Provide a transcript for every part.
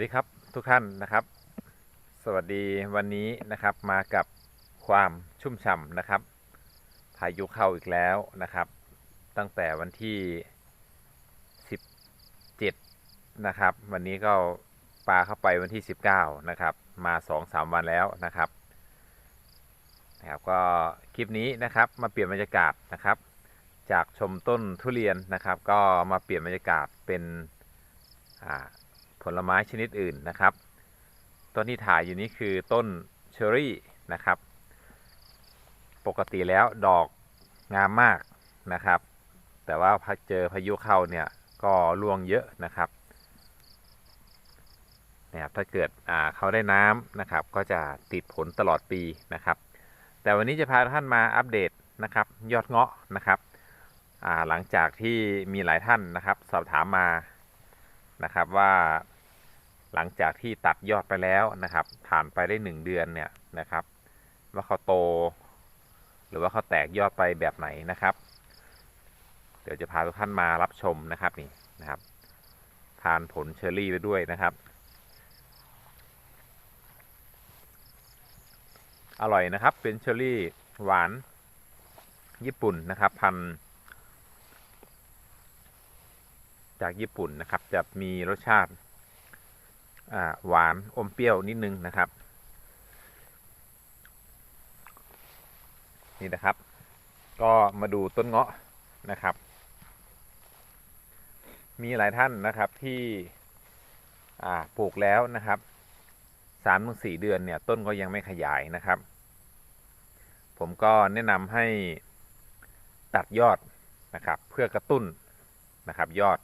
ดีครับทุกท่านนะครับ สวัสดีวันนี้นะครับมากับความชุ่มฉ่ำนะครับ พายุเข้าอีกแล้วนะครับ ตั้งแต่วันที่ 17 นะครับ วันนี้ก็ปลาเข้าไปวันที่ 19 นะครับ มา 2-3 วันแล้วนะครับนะครับก็คลิปนี้นะครับมาเปลี่ยนบรรยากาศนะครับ จากชมต้นทุเรียนนะครับ ก็มาเปลี่ยนบรรยากาศเป็นอ่า ผลไม้ชนิดอื่นนะครับ ต้นที่ถ่ายอยู่นี้คือต้นเชอรี่นะครับ ปกติแล้วดอกงามมากนะครับ แต่ว่าพอเจอพายุเข้าเนี่ยก็ร่วงเยอะนะครับนะครับถ้าเกิดอ่าเขาได้น้ำนะครับ ก็จะติดผลตลอดปีนะครับ แต่วันนี้จะพาท่านมาอัปเดตนะครับ ยอดเงาะนะครับอ่าหลังจากที่มีหลายท่านนะครับ สอบถามมานะครับว่า หลังจากที่ตัดยอดไปแล้วนะครับ ผ่านไปได้หนึ่งเดือนเนี่ยนะครับ ว่าเขาโต หรือว่าเขาแตกยอดไปแบบไหนนะครับ เดี๋ยวจะพาทุกท่านมารับชมนะครับนี่นะครับทานผลเชอร์รี่ไปด้วยนะครับ อร่อยนะครับ เป็นเชอร์รี่หวานญี่ปุ่นนะครับพันจากญี่ปุ่นนะครับ จะมีรสชาติ หวานอมเปรี้ยวนิดนึงนะครับ นี่นะครับ ก็มาดูต้นเงาะนะครับ มีหลายท่านนะครับที่ปลูกแล้วนะครับสามถึงสี่เดือนเนี่ยต้นก็ยังไม่ขยายนะครับ ผมก็แนะนำให้ตัดยอดนะครับ เพื่อกระตุ้นนะครับ ยอด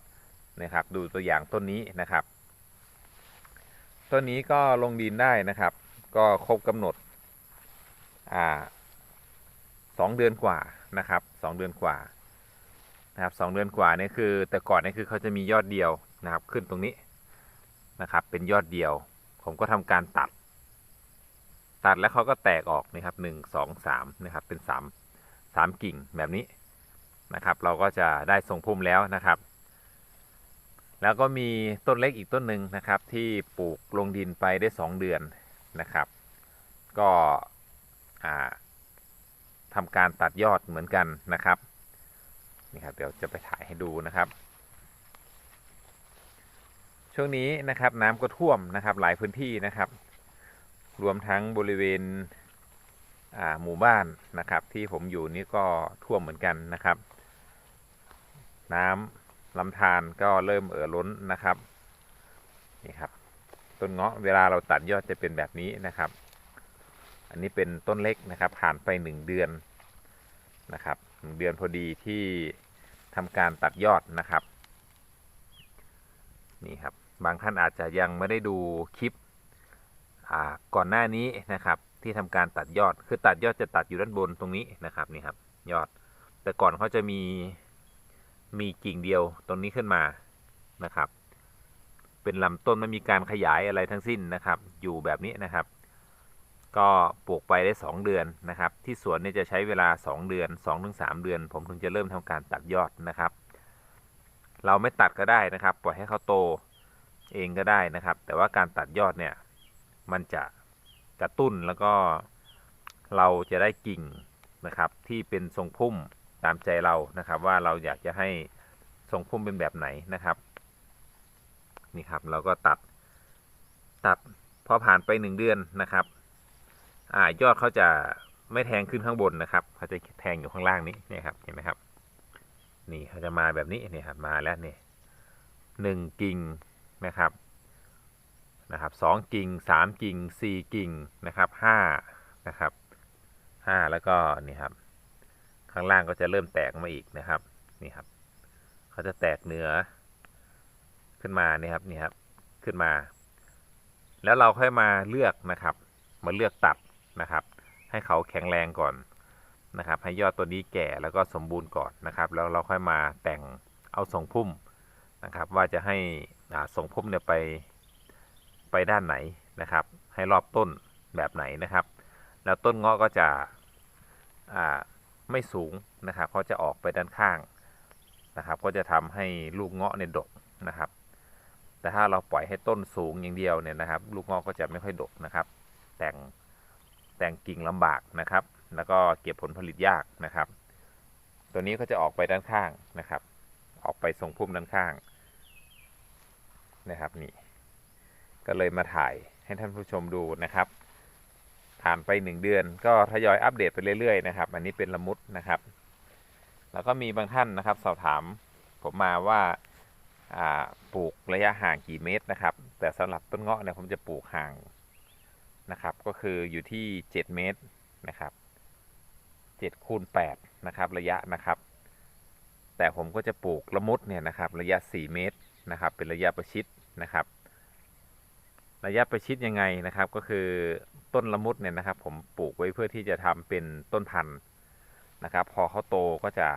นะครับ ดูตัวอย่างต้นนี้นะครับ ต้นนี้ก็ลงดินได้นะครับ ก็ครบกำหนดอ่าสองเดือนกว่านะครับสองเดือนกว่านะครับสองเดือนกว่านี่คือ แต่ก่อนนี่คือเขาจะมียอดเดียวนะครับ ขึ้นตรงนี้นะครับ เป็นยอดเดียว ผมก็ทำการตัด ตัดแล้วเขาก็แตกออกนะครับหนึ่งสองสามนะครับ เป็นสามสามกิ่งแบบนี้นะครับ เราก็จะได้ทรงพุ่มแล้วนะครับ แล้วก็มีต้นเล็กอีกต้นหนึ่งนะครับ ที่ปลูกลงดินไปได้สองเดือนนะครับ ก็ทำการตัดยอดเหมือนกันนะครับนี่ครับเดี๋ยวจะไปถ่ายให้ดูนะครับ ช่วงนี้นะครับน้ำก็ท่วมนะครับหลายพื้นที่นะครับ รวมทั้งบริเวณหมู่บ้านนะครับ ที่ผมอยู่นี่ก็ท่วมเหมือนกันนะครับ น้ำ ลำธารก็เริ่มเอ่อล้นนะครับนี่ครับ ต้นเงาะเวลาเราตัดยอดจะเป็นแบบนี้นะครับ อันนี้เป็นต้นเล็กนะครับ ผ่านไปหนึ่งเดือนนะครับหนึ่งเดือนพอดีที่ทำการตัดยอดนะครับนี่ครับบางท่านอาจจะยังไม่ได้ดูคลิปก่อนหน้านี้นะครับที่ทำการตัดยอดคือตัดยอดจะตัดอยู่ด้านบนตรงนี้นะครับนี่ครับ ยอด แต่ก่อนเขาจะมี มีกิ่งเดียวตรงนี้ขึ้นมานะครับ เป็นลำต้นไม่มีการขยายอะไรทั้งสิ้นนะครับ อยู่แบบนี้นะครับ ก็ปลูกไปได้ 2 เดือนนะครับ ที่สวนเนี่ยจะใช้เวลา 2 เดือน 2-3 เดือน ผมถึงจะเริ่มทำการตัดยอดนะครับ เราไม่ตัดก็ได้นะครับ ปล่อยให้เขาโตเองก็ได้นะครับ แต่ว่าการตัดยอดเนี่ยมันจะกระตุ้นแล้วก็เราจะได้กิ่งนะครับที่เป็นทรงพุ่ม ตามใจเรานะครับ ว่าเราอยากจะให้ทรงพุ่มเป็นแบบไหนนะครับนี่ครับเราก็ตัดตัดพอผ่านไปหนึ่งเดือนนะครับ อ่ายอดเขาจะไม่แทงขึ้นข้างบนนะครับเขาจะแทงอยู่ข้างล่างนี้เนี่ยครับเห็นไหมครับ นี่เขาจะมาแบบนี้เนี่ยครับมาแล้วนี่หนึ่งกิ่งนะครับนะครับสองกิ่งสามกิ่งสี่กิ่งนะครับห้านะครับห้าแล้วก็นี่ครับ ข้างล่างก็จะเริ่มแตกมาอีกนะครับนี่ครับเขาจะแตกเหนือขึ้นมานี่ครับนี่ครับขึ้นมา แล้วเราค่อยมาเลือกนะครับ มาเลือกตัดนะครับ ให้เขาแข็งแรงก่อนนะครับ ให้ยอดตัวนี้แก่แล้วก็สมบูรณ์ก่อนนะครับ แล้วเราค่อยมาแต่งเอาทรงพุ่มนะครับ ว่าจะให้อ่าทรงพุ่มเนี่ยไปไปด้านไหนนะครับ ให้รอบต้นแบบไหนนะครับ แล้วต้นเงาะก็จะอ่า ไม่สูงนะครับเขาจะออกไปด้านข้างนะครับ ก็จะทำให้ลูกเงาะเนี่ยดกนะครับ แต่ถ้าเราปล่อยให้ต้นสูงอย่างเดียวเนี่ยนะครับ ลูกเงาะก็จะไม่ค่อยดกนะครับ แต่งแต่งกิ่งลำบากนะครับ แล้วก็เก็บผลผลิตยากนะครับ ตัวนี้ก็จะออกไปด้านข้างนะครับ ออกไปทรงพุ่มด้านข้างนะครับนี่ ก็เลยมาถ่ายให้ท่านผู้ชมดูนะครับ ผ่านไปหนึ่งเดือน ก็ทยอยอัปเดตไปเรื่อยๆนะครับ อันนี้เป็นละมุดนะครับ แล้วก็มีบางท่านนะครับ สอบถามผมมาว่าปลูกระยะห่างกี่เมตรนะครับ แต่สำหรับต้นเงาะเนี่ยผมจะปลูกห่างนะครับ ก็คืออยู่ที่ 7 เมตรนะครับ7คูณ8นะครับ ระยะนะครับ แต่ผมก็จะปลูกละมุดเนี่ยนะครับ ระยะ 4 เมตรนะครับ เป็นระยะประชิดนะครับ ระยะประชิดยังไงนะครับ ก็คือ ต้นละมุดเนี่ยนะครับ ผมปลูกไว้เพื่อที่จะทำเป็นต้นพันธุ์นะครับ พอเขาโตก็จะ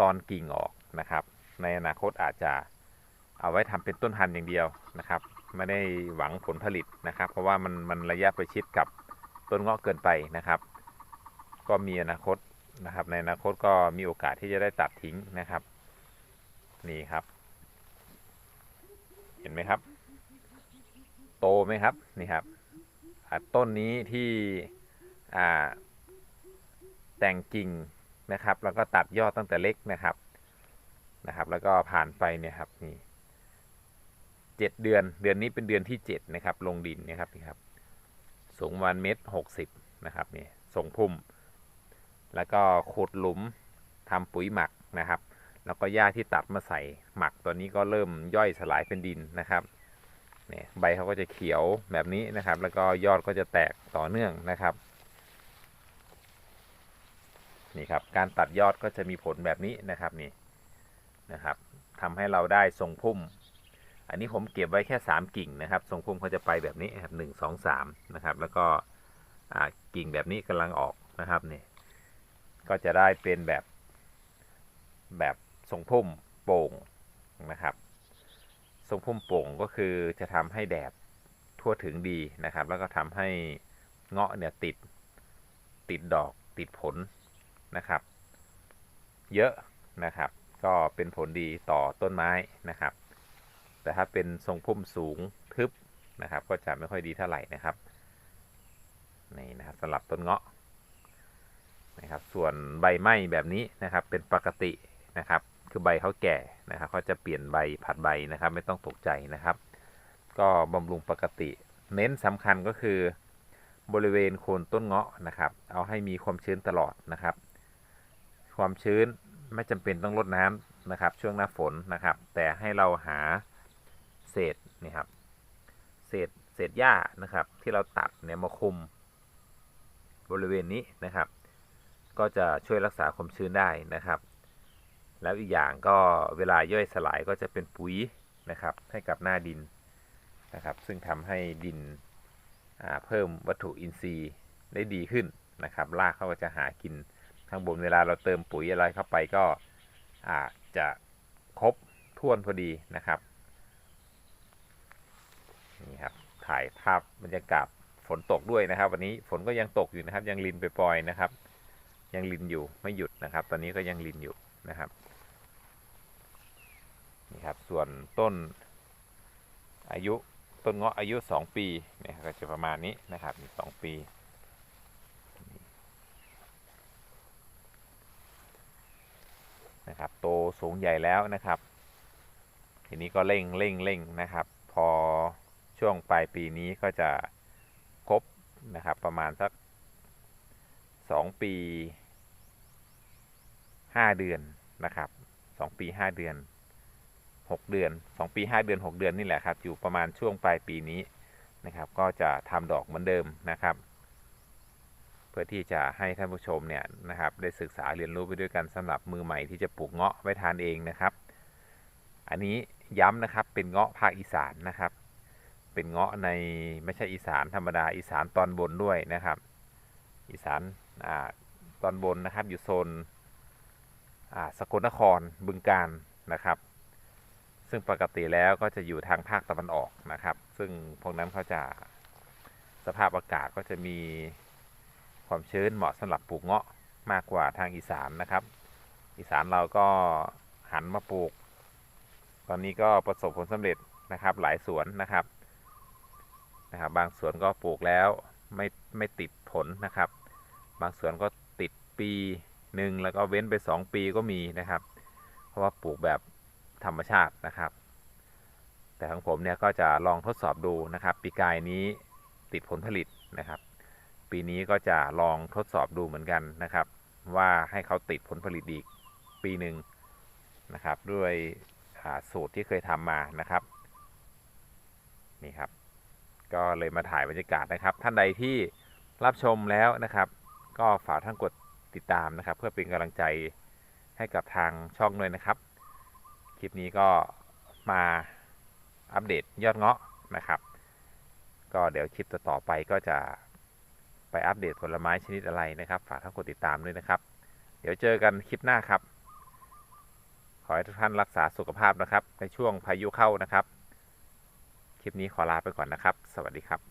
ตอนกิ่งออกนะครับ ในอนาคตอาจจะเอาไว้ทำเป็นต้นพันธุ์อย่างเดียวนะครับ ไม่ได้หวังผลผลิตนะครับ เพราะว่ามันมันระยะประชิดกับต้นเงาะเกินไปนะครับ ก็มีอนาคตนะครับ ในอนาคตก็มีโอกาสที่จะได้ตัดทิ้งนะครับ นี่ครับ เห็นไหมครับ โตไหมครับนี่ครับ ต้นนี้ที่แต่งกิ่งนะครับ แล้วก็ตัดยอดตั้งแต่เล็กนะครับนะครับ แล้วก็ผ่านไปเนี่ยครับนี่เจ็ดเดือน เดือนนี้เป็นเดือนที่เจ็ดนะครับ ลงดินนะครับนี่ครับ สูงประมาณเมตรหกสิบนะครับนี่ส่งพุ่ม แล้วก็ขุดหลุมทำปุ๋ยหมักนะครับ แล้วก็หญ้าที่ตัดมาใส่หมักตัวนี้ก็เริ่มย่อยสลายเป็นดินนะครับ เนี่ยใบเขาก็จะเขียวแบบนี้นะครับ แล้วก็ยอดก็จะแตกต่อเนื่องนะครับนี่ครับการตัดยอดก็จะมีผลแบบนี้นะครับนี่นะครับทำให้เราได้ทรงพุ่ม อันนี้ผมเก็บไว้แค่ 3 กิ่งนะครับทรงพุ่มเขาจะไปแบบนี้ครับหนึ่งสองสามนะครับ แล้วก็กิ่งแบบนี้กำลังออกนะครับนี่ก็จะได้เป็นแบบแบบทรงพุ่มโป่งนะครับ ทรงพุ่มโป่งก็คือจะทำให้แดดทั่วถึงดีนะครับ แล้วก็ทำให้เงาะเนี่ยติดติดดอกติดผลนะครับ เยอะนะครับ ก็เป็นผลดีต่อต้นไม้นะครับ แต่ถ้าเป็นทรงพุ่มสูงทึบนะครับ ก็จะไม่ค่อยดีเท่าไหร่นะครับนี่นะครับสำหรับต้นเงาะนะครับ ส่วนใบไหม้แบบนี้นะครับเป็นปกตินะครับ คือใบเขาแก่นะครับเขาจะเปลี่ยนใบผัดใบนะครับ ไม่ต้องตกใจนะครับ ก็บำรุงปกติ เน้นสำคัญก็คือบริเวณโคนต้นเงาะนะครับ เอาให้มีความชื้นตลอดนะครับ ความชื้นไม่จำเป็นต้องรดน้ำนะครับ ช่วงหน้าฝนนะครับ แต่ให้เราหาเศษนี่ครับ เศษเศษหญ้านะครับ ที่เราตัดเนี่ยมาคุม บริเวณนี้นะครับ ก็จะช่วยรักษาความชื้นได้นะครับ แล้วอีกอย่างก็เวลาย่อยสลายก็จะเป็นปุ๋ยนะครับ ให้กับหน้าดินนะครับ ซึ่งทำให้ดินเพิ่มวัตถุอินทรีย์ได้ดีขึ้นนะครับรากเขาก็จะหากินข้างบนเวลาเราเติมปุ๋ยอะไรเข้าไปก็อาจจะครบถ้วนพอดีนะครับนี่ครับถ่ายภาพบรรยากาศฝนตกด้วยนะครับ วันนี้ฝนก็ยังตกอยู่นะครับ ยังลินไปปล่อยนะครับ ยังลินอยู่ไม่หยุดนะครับ ตอนนี้ก็ยังลินอยู่นะครับ นี่ครับ ส่วนต้นอายุต้นเงาะอายุ 2 ปีเนี่ยก็จะประมาณนี้นะครับสองปี นะครับ โตสูงใหญ่แล้วนะครับ ทีนี้ก็เร่งเร่งเร่งนะครับ พอช่วงปลายปีนี้ก็จะครบนะครับ ประมาณสัก 2 ปี 5 เดือนนะครับ 2 ปี 5 เดือน 6 เดือน 2 ปี 5 เดือน 6 เดือนนี่แหละครับ อยู่ประมาณช่วงปลายปีนี้นะครับ ก็จะทำดอกเหมือนเดิมนะครับ เพื่อที่จะให้ท่านผู้ชมเนี่ยนะครับได้ศึกษาเรียนรู้ไปด้วยกันสำหรับมือใหม่ที่จะปลูกเงาะไว้ทานเองนะครับ อันนี้ย้ำนะครับเป็นเงาะภาคอีสานนะครับ เป็นเงาะในไม่ใช่อีสานธรรมดาอีสานตอนบนด้วยนะครับ อีสานอ่าตอนบนนะครับอยู่โซนอ่าสกลนครบึงการนะครับ ซึ่งปกติแล้วก็จะอยู่ทางภาคตะวันออกนะครับ ซึ่งพวกนั้นเขาจะสภาพอากาศก็จะมีความชื้นเหมาะสำหรับปลูกเงาะมากกว่าทางอีสานนะครับ อีสานเราก็หันมาปลูก ตอนนี้ก็ประสบผลสำเร็จนะครับ หลายสวนนะครับนะครับ บางสวนก็ปลูกแล้วไม่ไม่ติดผลนะครับ บางสวนก็ติดปีหนึ่งแล้วก็เว้นไป 2 ปีก็มีนะครับ เพราะว่าปลูกแบบ ธรรมชาตินะครับ แต่ของผมเนี่ยก็จะลองทดสอบดูนะครับ ปีกายนี้ติดผลผลิตนะครับ ปีนี้ก็จะลองทดสอบดูเหมือนกันนะครับ ว่าให้เขาติดผลผลิตอีกปีหนึ่งนะครับ ด้วยอ่าสูตรที่เคยทำมานะครับนี่ครับ ก็เลยมาถ่ายบรรยากาศนะครับ ท่านใดที่รับชมแล้วนะครับ ก็ฝากท่านกดติดตามนะครับ เพื่อเป็นกำลังใจให้กับทางช่องด้วยนะครับ คลิปนี้ก็มาอัปเดตยอดเงาะนะครับ ก็เดี๋ยวคลิปต่อไปก็จะไปอัปเดตผลไม้ชนิดอะไรนะครับ ฝากท่านกดติดตามด้วยนะครับ เดี๋ยวเจอกันคลิปหน้าครับ ขอให้ทุกท่านรักษาสุขภาพนะครับ ในช่วงพายุเข้านะครับ คลิปนี้ขอลาไปก่อนนะครับ สวัสดีครับ